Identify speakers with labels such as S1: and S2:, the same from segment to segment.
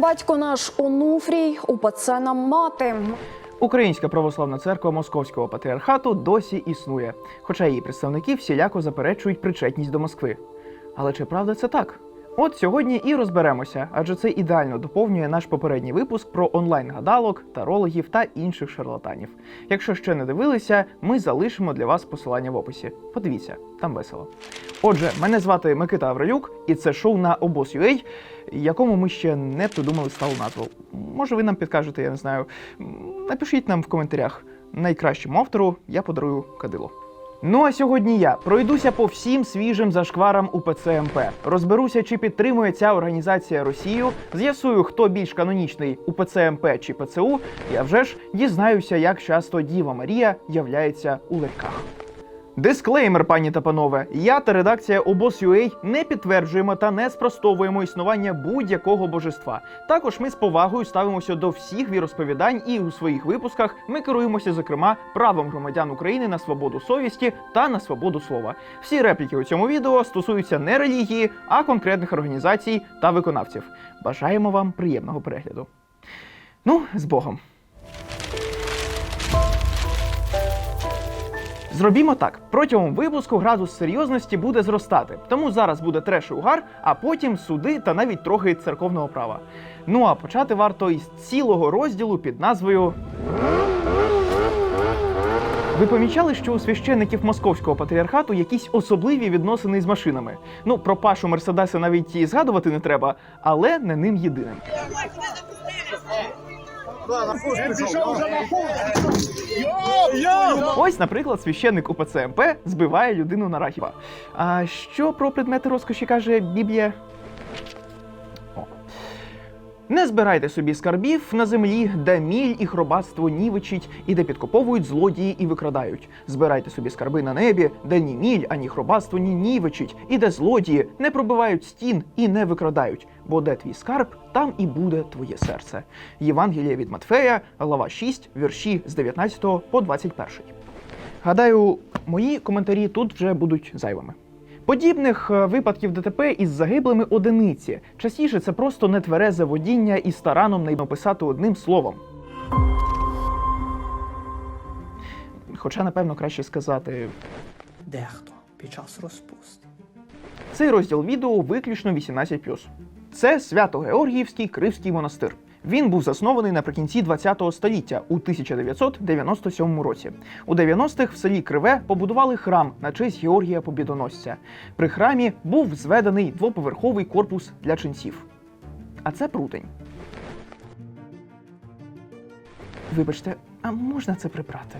S1: Батько наш Онуфрій, у нам мати.
S2: Українська православна церква Московського патріархату досі існує, хоча її представники всіляко заперечують причетність до Москви. Але чи правда це так? От сьогодні і розберемося, адже це ідеально доповнює наш попередній випуск про онлайн-гадалок, тарологів та інших шарлатанів. Якщо ще не дивилися, ми залишимо для вас посилання в описі. Подивіться, там весело. Отже, мене звати Микита Авралюк, і це шоу на обоз.ua, якому ми ще не придумали сталу назву. Може, ви нам підкажете, я не знаю. Напишіть нам в коментарях. Найкращому автору я подарую кадило. Ну а сьогодні я пройдуся по всім свіжим зашкварам УПЦ МП. Розберуся, чи підтримує ця організація Росію. З'ясую, хто більш канонічний УПЦ МП чи ПЦУ. Я вже ж дізнаюся, як часто Діва Марія являється у ларьках. Дисклеймер, пані та панове. Я та редакція обоз.ua не підтверджуємо та не спростовуємо існування будь-якого божества. Також ми з повагою ставимося до всіх віросповідань, і у своїх випусках ми керуємося, зокрема, правом громадян України на свободу совісті та на свободу слова. Всі репліки у цьому відео стосуються не релігії, а конкретних організацій та виконавців. Бажаємо вам приємного перегляду. Ну, з Богом. Зробімо так: протягом випуску градус серйозності буде зростати, тому зараз буде треш і угар, а потім суди та навіть трохи церковного права. Ну а почати варто із цілого розділу під назвою. Ви помічали, що у священників московського патріархату якісь особливі відносини з машинами. Ну, про пашу Мерседеса навіть і згадувати не треба, але не ним єдиним. Ось, наприклад, священник УПЦ МП збиває людину на рахіва. А що про предмети розкоші каже Біблія? Не збирайте собі скарбів на землі, де міль і хробатство нівечить, і де підкоповують злодії і викрадають. Збирайте собі скарби на небі, де ні міль, ані хробатство ні нівечить, і де злодії не пробивають стін і не викрадають. Бо де твій скарб, там і буде твоє серце. Євангеліє від Матфея, глава 6, вірші з 19 по 21. Гадаю, мої коментарі тут вже будуть зайвими. Подібних е, випадків ДТП із загиблими одиниці. Частіше це просто нетверезе водіння і стараном не написати одним словом. Хоча, напевно, краще сказати,
S3: Дехто під час розпусти.
S2: цей розділ відео виключно 18+. Це Свято-Георгіївський Кривський монастир. Він був заснований наприкінці ХХ століття у 1997 році. У 90-х в селі Криве побудували храм на честь Георгія Побідоносця. При храмі був зведений двоповерховий корпус для ченців. А це прутень. Вибачте, а можна це прибрати?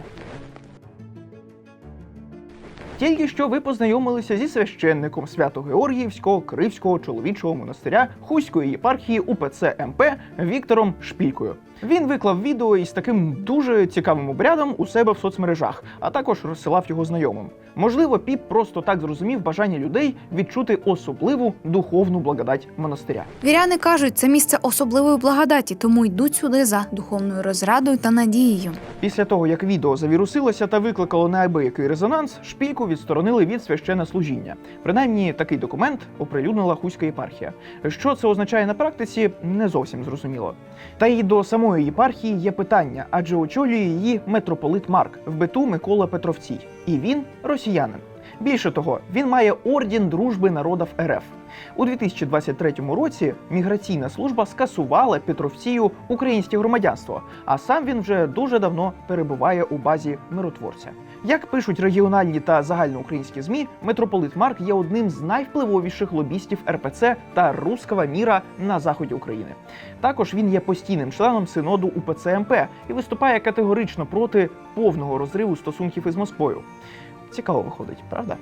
S2: Тільки що ви познайомилися зі священником Свято-Георгіївського Кривського чоловічого монастиря Хуської єпархії УПЦ МП Віктором Шпількою. Він виклав відео із таким дуже цікавим обрядом у себе в соцмережах, а також розсилав його знайомим. Можливо, піп просто так зрозумів бажання людей відчути особливу духовну благодать монастиря.
S4: Віряни кажуть, це місце особливої благодаті, тому йдуть сюди за духовною розрадою та надією.
S2: Після того, як відео завірусилося та викликало неабиякий резонанс, шпільку відсторонили від священнослужіння. Принаймні, такий документ оприлюднила Хуська єпархія. Що це означає на практиці, не зовсім зрозуміло. Та й до самої єпархії є питання, адже очолює її митрополит Марк в биту Микола Петровцій, і він росіянин. Більше того, він має орден дружби народів РФ. У 2023 році міграційна служба скасувала Петровцію українське громадянство, а сам він вже дуже давно перебуває у базі миротворця. Як пишуть регіональні та загальноукраїнські змі, митрополит Марк є одним з найвпливовіших лобістів РПЦ та руского міра на заході України. Також він є постійним членом синоду УПЦ МП і виступає категорично проти повного розриву стосунків із Москвою. Цікаво виходить, правда?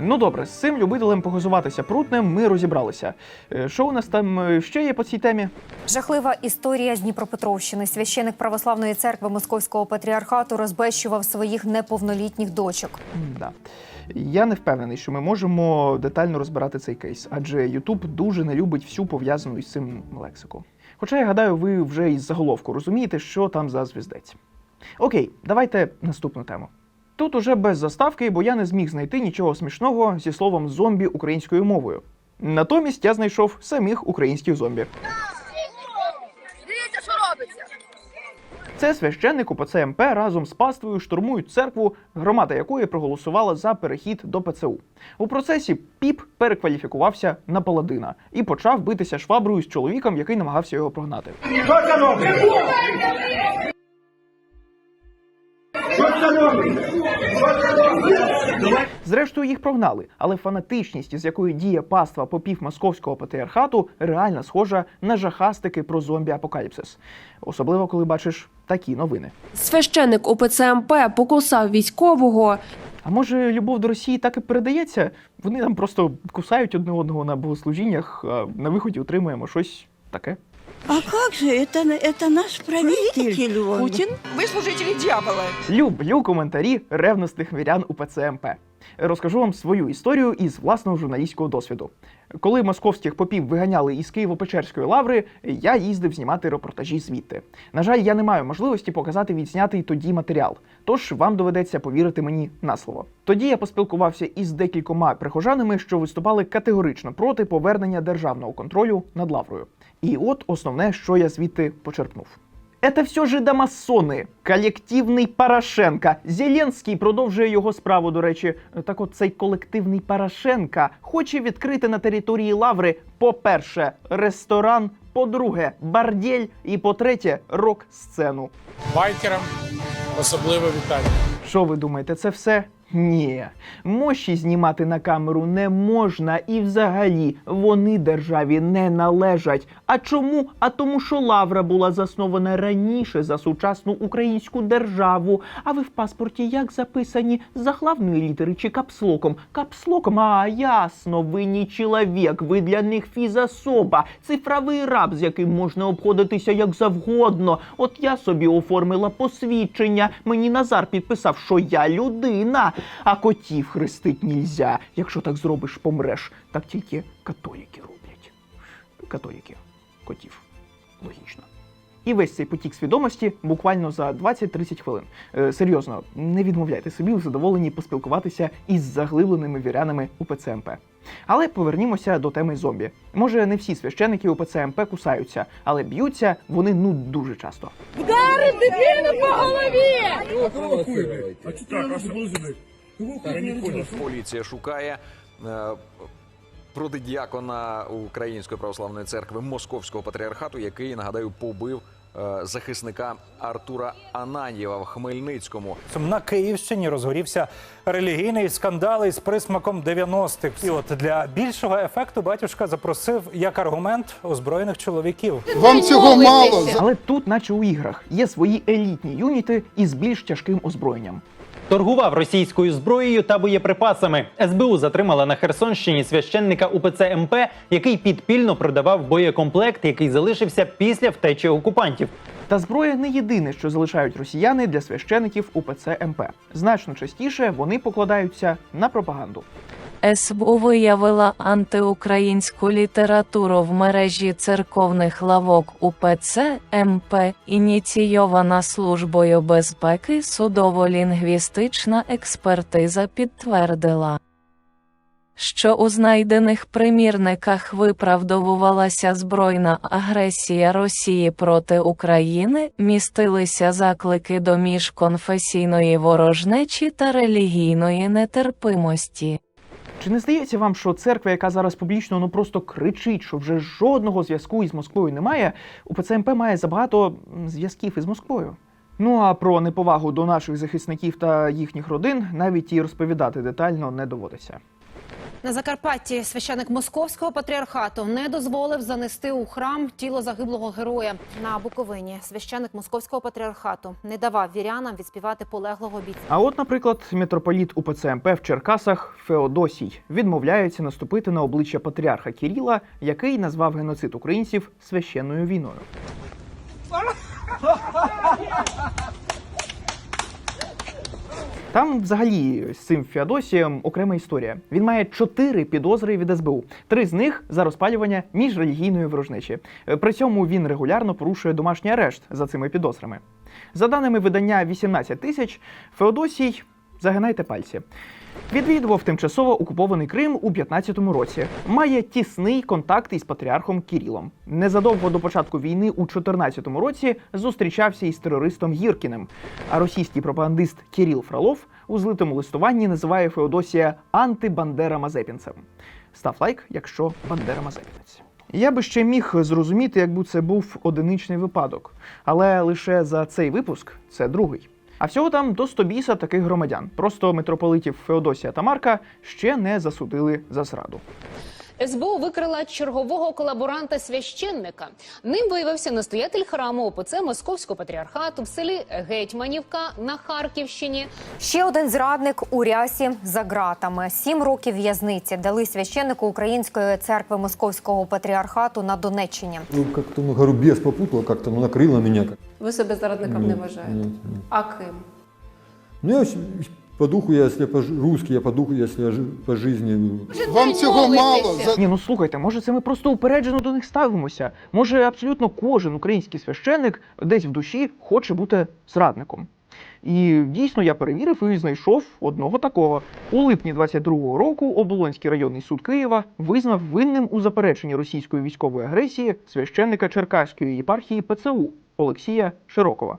S2: Ну добре, з цим любителем погазуватися прутнем ми розібралися. Е, Що у нас там е, ще є по цій темі?
S5: Жахлива історія з Дніпропетровщини. Священик православної церкви Московського патріархату розбещував своїх неповнолітніх дочок.
S2: Да. Я не впевнений, що ми можемо детально розбирати цей кейс, адже YouTube дуже не любить всю пов'язану із цим лексику. Хоча я гадаю, ви вже із заголовку розумієте, що там за звіздець. Окей, давайте наступну тему. Тут уже без заставки, бо я не зміг знайти нічого смішного зі словом зомбі українською мовою. Натомість я знайшов самих українських зомбі. Це священник УПЦ МП разом з паствою штурмують церкву, громада якої проголосувала за перехід до ПЦУ. У процесі піп перекваліфікувався на паладина і почав битися шваброю з чоловіком, який намагався його прогнати. Зрештою, їх прогнали, але фанатичність, з якою діє паства попів московського патріархату, реально схожа на жахастики про зомбі-апокаліпсис. Особливо, коли бачиш такі новини.
S6: Священник УПЦ МП покусав військового.
S2: А може, любов до Росії так і передається? Вони там просто кусають одне одного на богослужіннях, а на виході отримуємо щось таке.
S7: А как же это, это наш правитель? он.
S8: Путин? Вы служители дьявола.
S2: Люблю коментарі ревностих вірян у ПЦМП. Розкажу вам свою історію із власного журналістського досвіду. Коли московських попів виганяли із Києво-Печерської лаври, я їздив знімати репортажі звідти. На жаль, я не маю можливості показати відзнятий тоді матеріал, тож вам доведеться повірити мені на слово. Тоді я поспілкувався із декількома прихожанами, що виступали категорично проти повернення державного контролю над лаврою. І от основне, що я звідти почерпнув. Это все жидомасони, колективний Порошенка. Зеленський продовжує його справу. До речі, так от цей колективний Порошенка хоче відкрити на території Лаври, по-перше, ресторан, по-друге, бордель і по-третє, рок-сцену.
S9: байкерам особливе вітання.
S2: Що ви думаєте, це все? Ні, мощі знімати на камеру не можна і взагалі вони державі не належать. А чому? А тому, що Лавра була заснована раніше за сучасну українську державу. А ви в паспорті як записані? За главної літери чи капслоком? Капслоком, а ясно, ви не чоловік, ви для них фізособа, цифровий раб, з яким можна обходитися як завгодно. От я собі оформила посвідчення. Мені Назар підписав, що я людина. А котів хрестить нельзя. Якщо так зробиш, помреш. Так тільки католіки роблять. Католіки. Котів. Логічно. І весь цей потік свідомості буквально за 20-30 хвилин. Е, серйозно, не відмовляйте собі у задоволенні поспілкуватися із заглибленими вірянами УПЦ МП. Але повернімося до теми зомбі. Може, не всі священики УПЦ МП кусаються, але б'ються вони ну дуже часто.
S10: Поліція шукає е, протидіакона Української православної церкви Московського патріархату, який нагадаю побив е, захисника Артура Ананєва в Хмельницькому.
S11: На Київщині розгорівся релігійний скандал із присмаком 90-х. І от для більшого ефекту батюшка запросив як аргумент озброєних чоловіків.
S9: Вам цього мало.
S2: Але тут, наче у іграх, є свої елітні юніти із більш тяжким озброєнням.
S12: Торгував російською зброєю та боєприпасами. СБУ затримала на Херсонщині священника УПЦ МП, який підпільно продавав боєкомплект, який залишився після втечі окупантів.
S2: Та зброя не єдине, що залишають росіяни для священиків УПЦ МП. Значно частіше вони покладаються на пропаганду.
S8: СБУ виявила антиукраїнську літературу в мережі церковних лавок УПЦ МП, ініційована службою безпеки. Судово-лінгвістична експертиза підтвердила. Що у знайдених примірниках виправдовувалася збройна агресія Росії проти України, містилися заклики до міжконфесійної ворожнечі та релігійної нетерпимості.
S2: Чи не здається вам, що церква, яка зараз публічно ну просто кричить, що вже жодного зв'язку із Москвою немає, у ПЦМП має забагато зв'язків із Москвою? Ну а про неповагу до наших захисників та їхніх родин навіть і розповідати детально не доводиться.
S13: На Закарпатті священик московського патріархату не дозволив занести у храм тіло загиблого героя. На Буковині священик московського патріархату не давав вірянам відспівати полеглого бійця.
S2: А от, наприклад, митрополіт УПЦ МП в Черкасах Феодосій відмовляється наступити на обличчя патріарха Кіріла, який назвав геноцид українців священною війною. Там, взагалі, з цим Феодосієм окрема історія. Він має чотири підозри від СБУ. Три з них за розпалювання міжрелігійної ворожнечі. Е, При цьому він регулярно порушує домашній арешт за цими підозрами. За даними видання 18 тисяч, Феодосій, загинайте пальці. Відвідував тимчасово окупований Крим у 15-му році. Має тісний контакт із патріархом Кірілом. Незадовго до початку війни у 14-му році зустрічався із терористом Гіркіним. А російський пропагандист Кіріл Фролов у злитому листуванні називає Феодосія антибандера Мазепінцем. Став лайк, якщо Бандера Мазепінець. Я би ще міг зрозуміти, якби це був одиничний випадок, але лише за цей випуск це другий. А всього там до 100 біса таких громадян. Просто митрополитів Феодосія та Марка ще не засудили за зраду.
S13: СБУ викрила чергового колаборанта священника. Ним виявився настоятель храму ОПЦ Московського патріархату в селі Гетьманівка на Харківщині.
S5: Ще один зрадник у рясі за ґратами. Сім років в'язниці дали священнику Української церкви Московського патріархату на Донеччині.
S9: Ну, как-то ну, голубец попутал как-то, ну, накрыло меня. Как...
S13: Ви себе зрадником
S9: Нет, нет, нет.
S13: А ким?
S9: Ну, я по духу, я, если по жи- русский, я по духу, если я по жизни.
S13: Вам цього мало.
S2: Ні, ну слухайте, може це ми просто упереджено до них ставимося. Може, абсолютно кожен український священник десь в душі хоче бути зрадником. І дійсно я перевірив і знайшов одного такого. У липні 22-го року Оболонський районний суд Києва визнав винним у запереченні російської військової агресії священника Черкаської єпархії ПЦУ Олексія Широкова.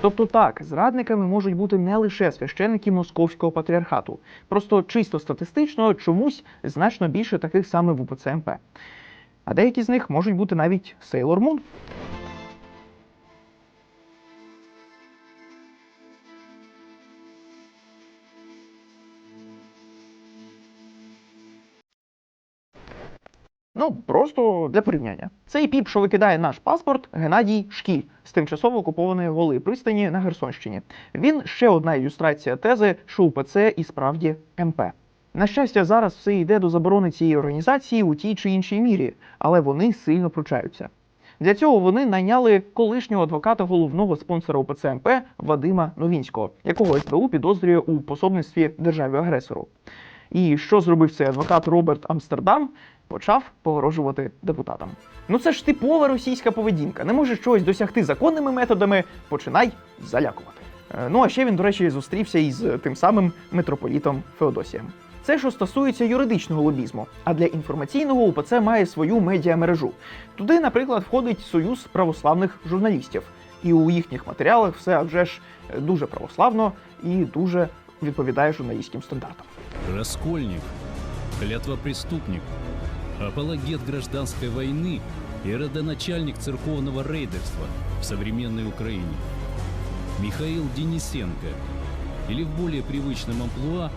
S2: Тобто так, зрадниками можуть бути не лише священники московського патріархату, просто чисто статистично чомусь значно більше таких саме в УПЦ МП. А деякі з них можуть бути навіть Сейлор Мун. Ну, просто для порівняння. Цей піп, що викидає наш паспорт, Геннадій Шкіль з тимчасово окупованої Голи пристані на Херсонщині. Він ще одна ілюстрація тези, що УПЦ і справді МП. На щастя, зараз все йде до заборони цієї організації у тій чи іншій мірі, але вони сильно пручаються. Для цього вони найняли колишнього адвоката головного спонсора УПЦ МП Вадима Новінського, якого СБУ підозрює у пособництві державі-агресору. І що зробив цей адвокат Роберт Амстердам? Почав погрожувати депутатам. Ну це ж типова російська поведінка. Не можеш чогось досягти законними методами, починай залякувати. Е, Ну а ще він, до речі, зустрівся із тим самим митрополітом Феодосієм. Це що стосується юридичного лобізму, а для інформаційного УПЦ має свою медіамережу. Туди, наприклад, входить Союз православних журналістів, і у їхніх матеріалах все а вже ж е, дуже православно і дуже відповідає журналістським стандартам.
S14: Раскольник, клятвопреступник, апологет гражданской войны и родоначальник церковного рейдерства в современной Украине. Михаил Денисенко, или в более привычном амплуа,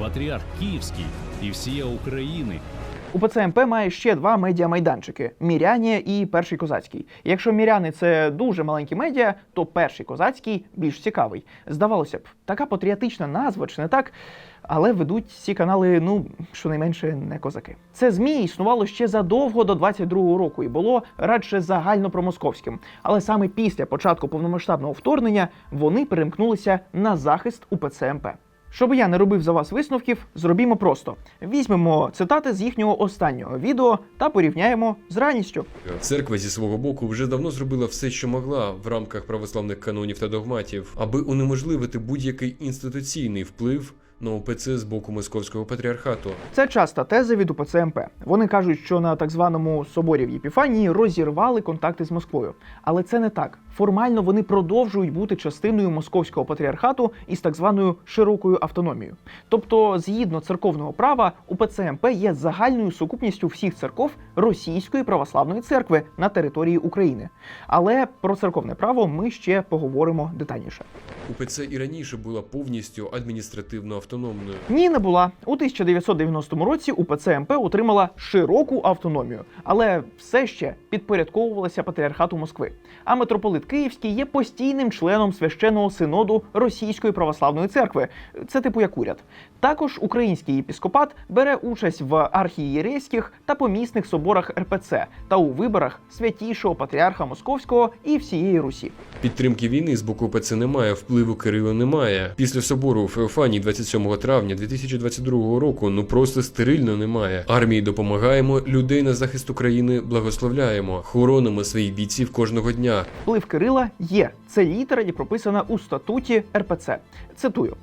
S14: патриарх Киевский и всея Украины –
S2: УПЦ МП має ще два медіамайданчики: Міряні і Перший Козацький. Якщо Міряни це дуже маленькі медіа, то перший козацький більш цікавий. Здавалося б, така патріотична назва, чи не так? Але ведуть ці канали, ну щонайменше не козаки. Це змі існувало ще задовго до 22-го року і було радше загально промосковським. Але саме після початку повномасштабного вторгнення вони перемкнулися на захист УПЦ МП. Щоб я не робив за вас висновків, зробімо просто: візьмемо цитати з їхнього останнього відео та порівняємо з ранністю.
S15: Церква зі свого боку вже давно зробила все, що могла в рамках православних канонів та догматів, аби унеможливити будь-який інституційний вплив на УПЦ з боку московського патріархату.
S2: Це часта теза від УПЦ МП. Вони кажуть, що на так званому соборі в Єпіфанії розірвали контакти з Москвою. Але це не так. Формально вони продовжують бути частиною московського патріархату із так званою широкою автономією. Тобто, згідно церковного права, УПЦ МП є загальною сукупністю всіх церков Російської православної церкви на території України. Але про церковне право ми ще поговоримо детальніше.
S15: УПЦ і раніше була повністю адміністративно автономною.
S2: Ні, не була. У 1990 році УПЦ МП отримала широку автономію, але все ще підпорядковувалася патріархату Москви. А митрополит Київський є постійним членом священного синоду Російської православної церкви. Це типу як уряд. Також український єпіскопат бере участь в архієрейських та помісних соборах РПЦ та у виборах святішого патріарха Московського і всієї Русі.
S15: Підтримки війни з боку ОПЦ немає, впливу Кирила немає. Після собору у Феофанії 27 травня 2022 року ну просто стерильно немає. Армії допомагаємо, людей на захист України благословляємо, хоронимо своїх бійців кожного дня.
S2: Вплив Кирила є. Це літера і прописана у статуті РПЦ. Цитую: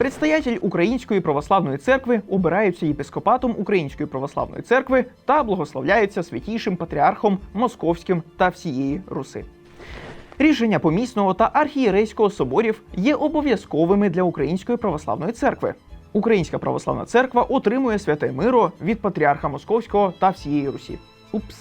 S2: Предстоятель Української православної церкви обираються єпископатом Української православної церкви та благословляються святійшим патріархом Московським та всієї Руси. Рішення помісного та архієрейського соборів є обов'язковими для Української православної церкви. Українська православна церква отримує святе миро від патріарха Московського та всієї Русі. Упс,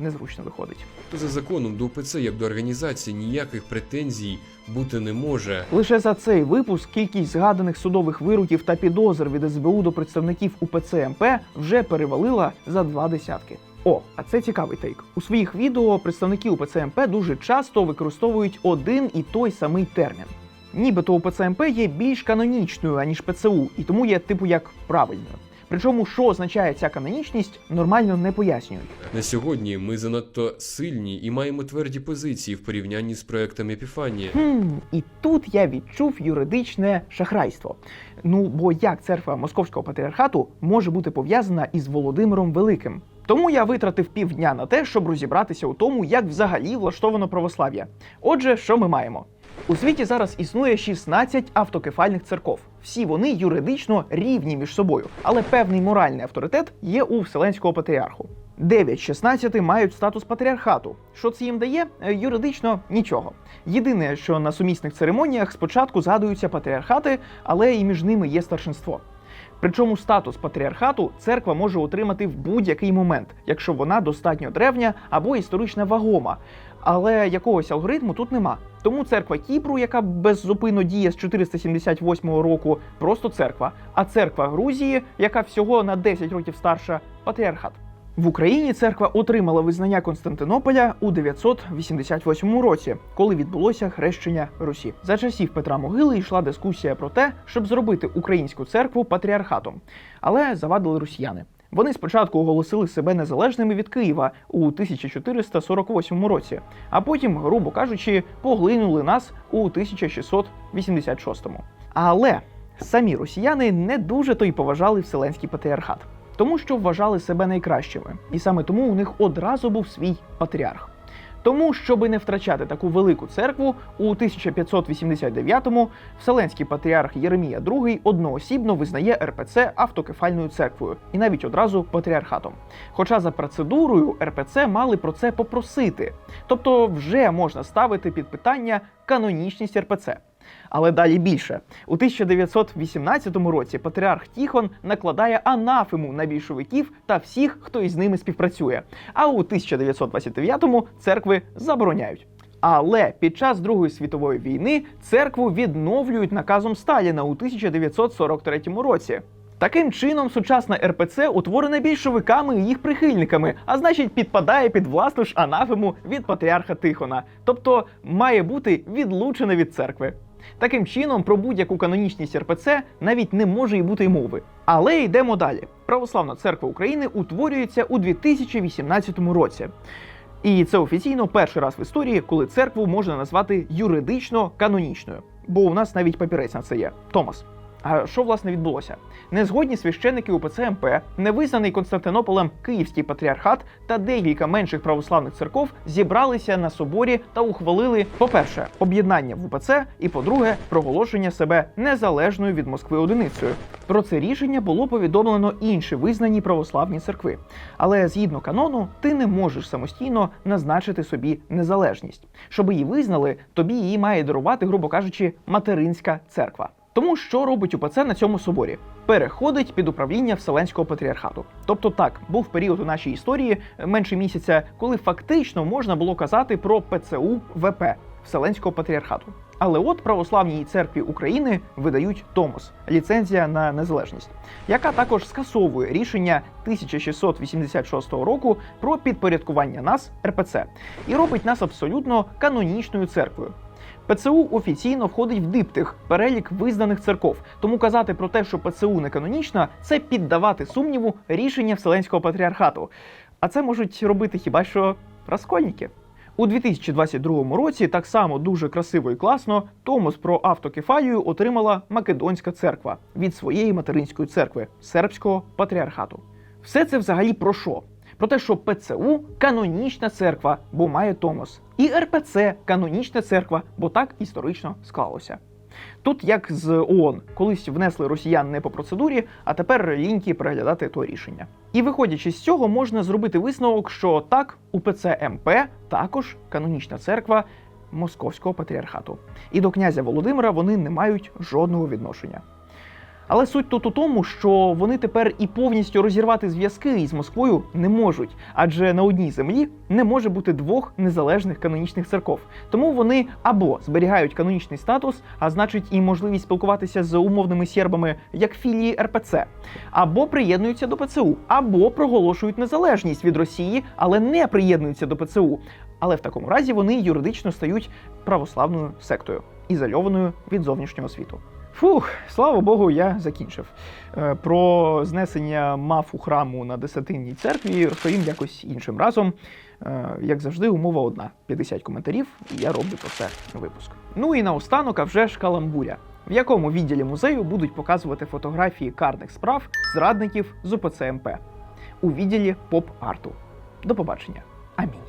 S2: незручно виходить.
S15: За законом до УПЦ як до організації ніяких претензій бути не може.
S2: Лише за цей випуск кількість згаданих судових вироків та підозр від СБУ до представників УПЦ МП вже перевалила за два десятки. О, а це цікавий тейк. У своїх відео представники УПЦ МП дуже часто використовують один і той самий термін. Нібито УПЦ МП є більш канонічною, аніж ПЦУ, і тому є типу як правильною. Причому, що означає ця канонічність, нормально не пояснюють.
S15: На сьогодні ми занадто сильні і маємо тверді позиції в порівнянні з проектом Епіфанія.
S2: Хм, і тут я відчув юридичне шахрайство. Ну бо як церква Московського патріархату може бути пов'язана із Володимиром Великим? Тому я витратив півдня на те, щоб розібратися у тому, як взагалі влаштовано православ'я. Отже, що ми маємо? У світі зараз існує 16 автокефальних церков. Всі вони юридично рівні між собою, але певний моральний авторитет є у Вселенського патріарху. 9 з 16 мають статус патріархату. Що це їм дає? Е, Юридично нічого. Єдине, що на сумісних церемоніях спочатку згадуються патріархати, але і між ними є старшинство. Причому статус патріархату церква може отримати в будь-який момент, якщо вона достатньо древня або історично вагома. Але якогось алгоритму тут нема. Тому церква Кіпру, яка беззупинно діє з 478 року, просто церква. А церква Грузії, яка всього на 10 років старша, патріархат. В Україні церква отримала визнання Константинополя у 988 році, коли відбулося хрещення Русі. За часів Петра Могили йшла дискусія про те, щоб зробити українську церкву патріархатом, але завадили росіяни. Вони спочатку оголосили себе незалежними від Києва у 1448 році, а потім, грубо кажучи, поглинули нас у 1686. Але самі росіяни не дуже то й поважали Вселенський патріархат, тому що вважали себе найкращими, і саме тому у них одразу був свій патріарх. Тому, щоби не втрачати таку велику церкву, у 1589-му Вселенський патріарх Єремія II одноосібно визнає РПЦ автокефальною церквою і навіть одразу патріархатом. Хоча за процедурою РПЦ мали про це попросити, тобто вже можна ставити під питання канонічність РПЦ. Але далі більше у 1918 році патріарх Тіхон накладає анафему на більшовиків та всіх, хто із ними співпрацює. А у 1929-му церкви забороняють. Але під час Другої світової війни церкву відновлюють наказом Сталіна у 1943 році. Таким чином, сучасна РПЦ утворена більшовиками і їх прихильниками, а значить, підпадає під власну ж анафему від патріарха Тихона, тобто має бути відлучена від церкви. Таким чином, про будь-яку канонічність РПЦ навіть не може і бути й мови. Але йдемо далі. Православна церква України утворюється у 2018 році. І це офіційно перший раз в історії, коли церкву можна назвати юридично канонічною. Бо у нас навіть папірець на це є. Томас. А що власне відбулося? Незгодні священники УПЦ МП, невизнаний Константинополем Київський патріархат та декілька менших православних церков зібралися на соборі та ухвалили, по-перше, об'єднання в УПЦ, і по-друге, проголошення себе незалежною від Москви одиницею. Про це рішення було повідомлено інші визнані православні церкви. Але згідно канону, ти не можеш самостійно назначити собі незалежність. Щоб її визнали, тобі її має дарувати, грубо кажучи, материнська церква. Тому що робить УПЦ на цьому соборі? Переходить під управління Вселенського патріархату. Тобто, так був період у нашій історії е, менше місяця, коли фактично можна було казати про ПЦУ ВП Вселенського патріархату. Але от православній церкві України видають Томос ліцензія на незалежність, яка також скасовує рішення 1686 року про підпорядкування нас РПЦ і робить нас абсолютно канонічною церквою. ПЦУ офіційно входить в диптих перелік визнаних церков. Тому казати про те, що ПЦУ не канонічна, це піддавати сумніву рішення Вселенського патріархату. А це можуть робити хіба що розкольники. У 2022 році так само дуже красиво і класно Томос про автокефалію отримала Македонська церква від своєї материнської церкви сербського патріархату. Все це взагалі про що? Про те, що ПЦУ канонічна церква, бо має Томос, і РПЦ канонічна церква, бо так історично склалося. Тут як з ООН, колись внесли росіян не по процедурі, а тепер ліньки переглядати то рішення. І виходячи з цього, можна зробити висновок, що так, УПЦ МП також канонічна церква Московського патріархату. І до князя Володимира вони не мають жодного відношення. Але суть тут у тому, що вони тепер і повністю розірвати зв'язки із Москвою не можуть, адже на одній землі не може бути двох незалежних канонічних церков. Тому вони або зберігають канонічний статус, а значить і можливість спілкуватися з умовними сербами як філії РПЦ, або приєднуються до ПЦУ, або проголошують незалежність від Росії, але не приєднуються до ПЦУ. Але в такому разі вони юридично стають православною сектою, ізольованою від зовнішнього світу. Фух, слава Богу, я закінчив. Е, Про знесення мафу храму на десятинній церкві розповім якось іншим разом. Е, Як завжди, умова одна: 50 коментарів, і я роблю про це випуск. Ну і наостанок, а вже ж каламбуря, в якому відділі музею будуть показувати фотографії карних справ зрадників з УПЦ МП у відділі поп-арту. До побачення. Амінь.